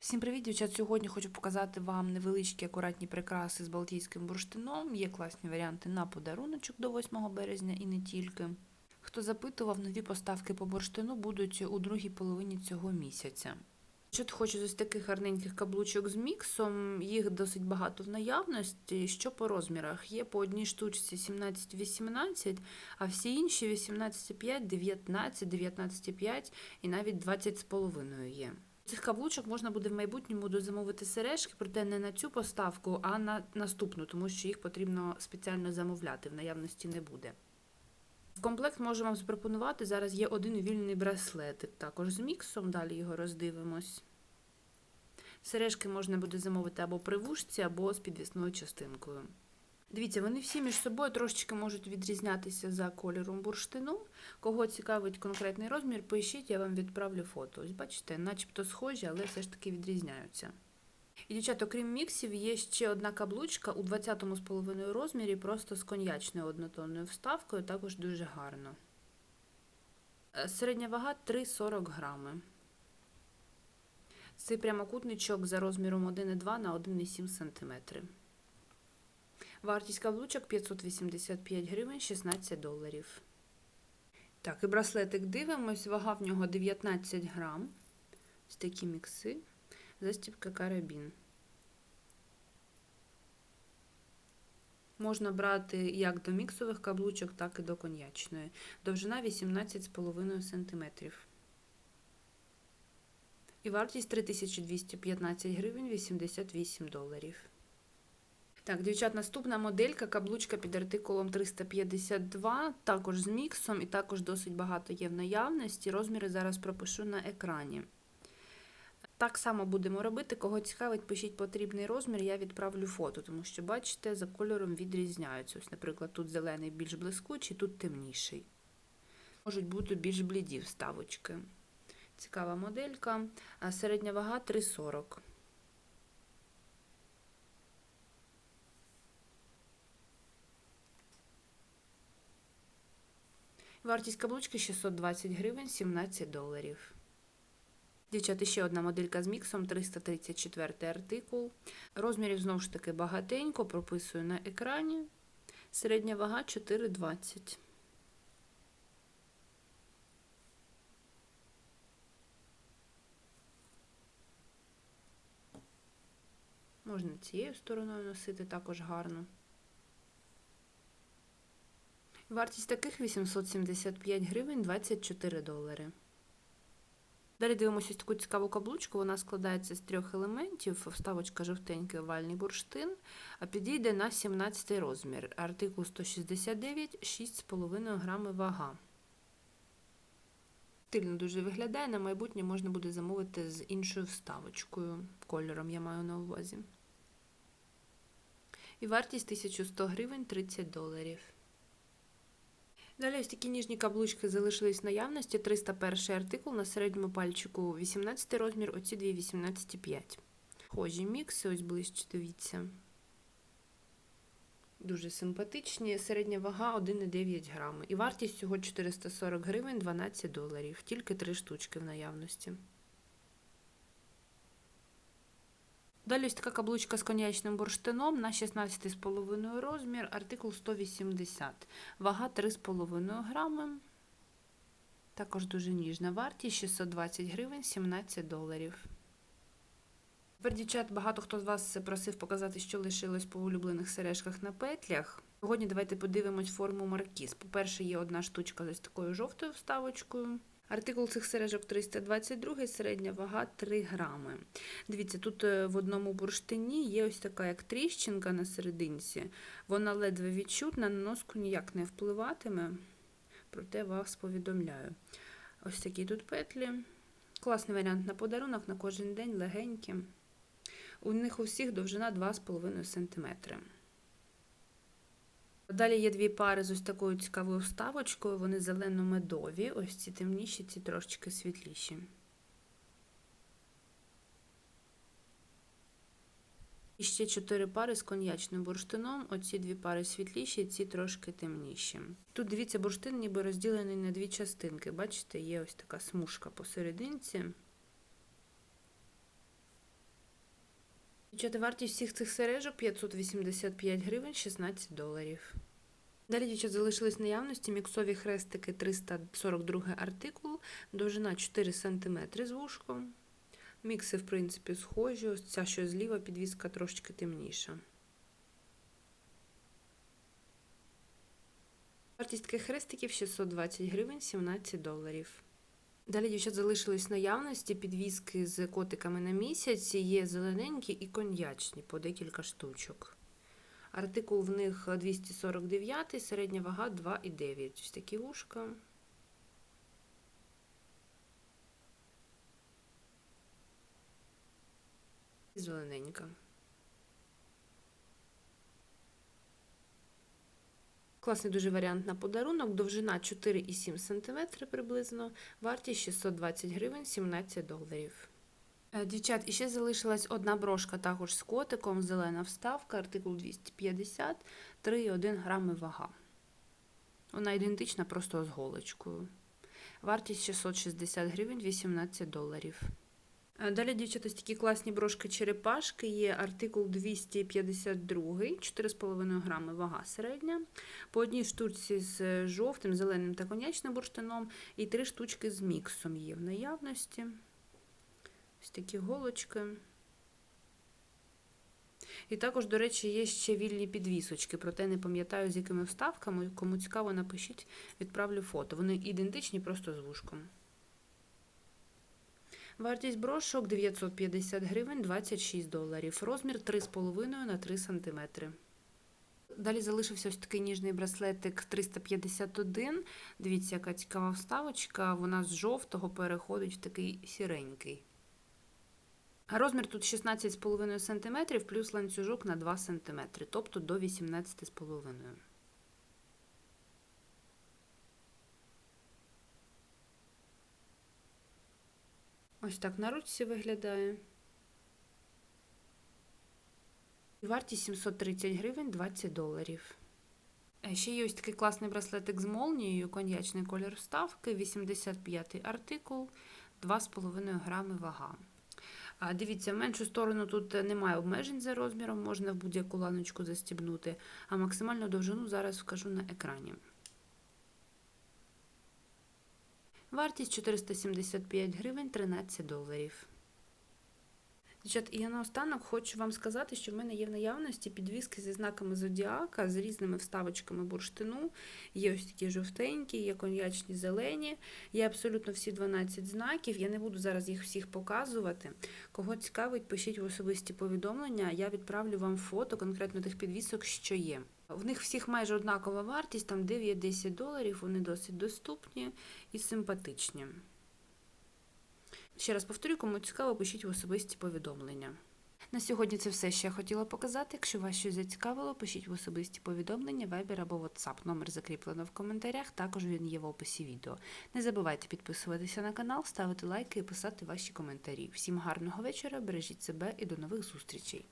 Всім привіт, дівчат! Сьогодні хочу показати вам невеличкі акуратні прикраси з балтійським бурштином. Є класні варіанти на подаруночок до 8 березня і не тільки. Хто запитував, нові поставки по бурштину будуть у другій половині цього місяця. Що ти хочу з ось таких гарненьких каблучок з міксом, їх досить багато в наявності. Що по розмірах? Є по одній штучці 17-18, а всі інші 18,5, 19, 19,5 і навіть 20,5 є. Цих каблучок можна буде в майбутньому дозамовити сережки, проте не на цю поставку, а на наступну, тому що їх потрібно спеціально замовляти, в наявності не буде. В комплект можу вам запропонувати. Зараз є один вільний браслетик, також з міксом, далі його роздивимось. Сережки можна буде замовити або при вушці, або з підвісною частинкою. Дивіться, вони всі між собою трошечки можуть відрізнятися за кольором бурштину. Кого цікавить конкретний розмір, пишіть, я вам відправлю фото. Ось бачите, начебто схожі, але все ж таки відрізняються. І, дівчата, окрім міксів, є ще одна каблучка у 20,5 розмірі, просто з коньячною однотонною вставкою, також дуже гарно. Е, Середня вага 3,40 грами. Цей прямокутничок за розміром 1,2 на 1,7 см. Вартість каблучок 585 гривень 16 доларів. Так, і браслетик дивимось. Вага в нього 19 грам. Ось такі мікси. Застібка карабін. Можна брати як до міксових каблучок, так і до коньячної. Довжина 18,5 см. І вартість 3215 гривень 88 доларів. Так, дівчат, наступна моделька, каблучка під артикулом 352, також з міксом і також досить багато є в наявності. Розміри зараз пропишу на екрані. Так само будемо робити. Кого цікавить, пишіть потрібний розмір, я відправлю фото, тому що, бачите, за кольором відрізняються. Ось, наприклад, тут зелений більш блискучий, тут темніший. Можуть бути більш бліді вставочки. Цікава моделька. А Середня вага 3,40. Вартість каблучки 620 гривень 17 доларів. Дівчата, ще одна моделька з міксом 334 артикул. Розмірів знову ж таки багатенько, прописую на екрані. Середня вага 4,20. Можна цією стороною носити також гарно. Вартість таких 875 гривень 24 долари. Далі дивимося таку цікаву каблучку. Вона складається з трьох елементів. Вставочка жовтенький овальний бурштин, а підійде на 17 розмір. Артикул 169, 6,5 грами вага. Стильно дуже виглядає. На майбутнє можна буде замовити з іншою вставочкою. Кольором я маю на увазі. І вартість 1100 гривень 30 доларів. Далі ось такі ніжні каблучки залишились в наявності. 301 артикул на середньому пальчику 18 розмір, оці дві 18,5. Схожі мікси, ось ближче дивіться. Дуже симпатичні. Середня вага 1,9 грами. І вартість всього 440 гривень 12 доларів. Тільки три штучки в наявності. Далі ось така каблучка з коньячним бурштином на 16,5 розмір, артикул 180, вага 3,5 грами. Також дуже ніжна вартість 620 гривень 17 доларів. Тепер, дівчат, багато хто з вас просив показати, що лишилось по улюблених сережках на петлях. Сьогодні давайте подивимось форму маркіз. По-перше, є одна штучка з такою жовтою вставочкою. Артикул цих сережок 322, середня вага 3 грами. Дивіться, тут е, в одному бурштині є ось така як тріщинка на серединці. Вона ледве відчутна, на носку ніяк не впливатиме, проте вас повідомляю. Ось такі тут петлі. Класний варіант на подарунок на кожен день, легенькі. У них у всіх довжина 2,5 см. Далі є дві пари з ось такою цікавою вставочкою. Вони зелено-медові. Ось ці темніші, ці трошечки світліші. І ще чотири пари з коньячним бурштином. Оці дві пари світліші, ці трошки темніші. Тут дивіться, бурштин ніби розділений на дві частинки. Бачите, є ось така смужка посерединці. Дівчата, вартість всіх цих сережок 585 гривень 16 доларів. Далі, дівчат, залишились наявності міксові хрестики 342 артикул, довжина 4 см з вушком. Мікси, в принципі, схожі. Ось ця, що зліва, підвіска трошки темніша. Вартість таких хрестиків 620 гривень 17 доларів. Далі, дівчат, залишились наявності підвіски з котиками на місяць. Є зелененькі і коньячні по декілька штучок. Артикул в них 249, середня вага 2,9. Ось такі вушка. Зелененька. Класний дуже варіант на подарунок. Довжина 4,7 см приблизно. Вартість 620 гривень 17 доларів. Е, Дівчат, і ще залишилась одна брошка також з котиком, зелена вставка, артикул 250, 3,1 грами вага. Вона ідентична, просто з голочкою. Вартість 660 гривень 18 доларів. Е, Далі, дівчата, ось такі класні брошки черепашки. Є артикул 252, 4,5 грами вага середня. По одній штучці з жовтим, зеленим та конячним бурштином, і три штучки з міксом є в наявності. Ось такі голочки. І також, до речі, є ще вільні підвісочки, проте не пам'ятаю, з якими вставками. Кому цікаво, напишіть, відправлю фото. Вони ідентичні, просто з вушком. Вартість брошок 950 гривень 26 доларів. Розмір 3,5 на 3 см. Далі залишився ось такий ніжний браслетик 351. Дивіться, яка цікава вставочка. Вона з жовтого переходить в такий сіренький. Розмір тут 16,5 см плюс ланцюжок на 2 см, тобто до 18,5 см. Ось так на ручці виглядає. Вартість 730 гривень 20 доларів. Е, Ще є ось такий класний браслетик з молнією, коньячний колір вставки, 85 артикул, 2,5 грами вага. А Дивіться, в меншу сторону тут немає обмежень за розміром, можна в будь-яку ланочку застібнути, а максимальну довжину зараз вкажу на екрані. Вартість 475 гривень 13 доларів. Дівчат, і я наостанок хочу вам сказати, що в мене є в наявності підвіски зі знаками зодіака, з різними вставочками бурштину. Є ось такі жовтенькі, є коньячні зелені. Є абсолютно всі 12 знаків. Я не буду зараз їх всіх показувати. Кого цікавить, пишіть в особисті повідомлення. Я відправлю вам фото конкретно тих підвісок, що є. В них всіх майже однакова вартість, там 9-10 доларів, вони досить доступні і симпатичні. Ще раз повторю, кому цікаво, пишіть в особисті повідомлення. На сьогодні це все, що я хотіла показати. Якщо вас щось зацікавило, пишіть в особисті повідомлення, вебер або WhatsApp. Номер закріплено в коментарях, також він є в описі відео. Не забувайте підписуватися на канал, ставити лайки і писати ваші коментарі. Всім гарного вечора, бережіть себе і до нових зустрічей!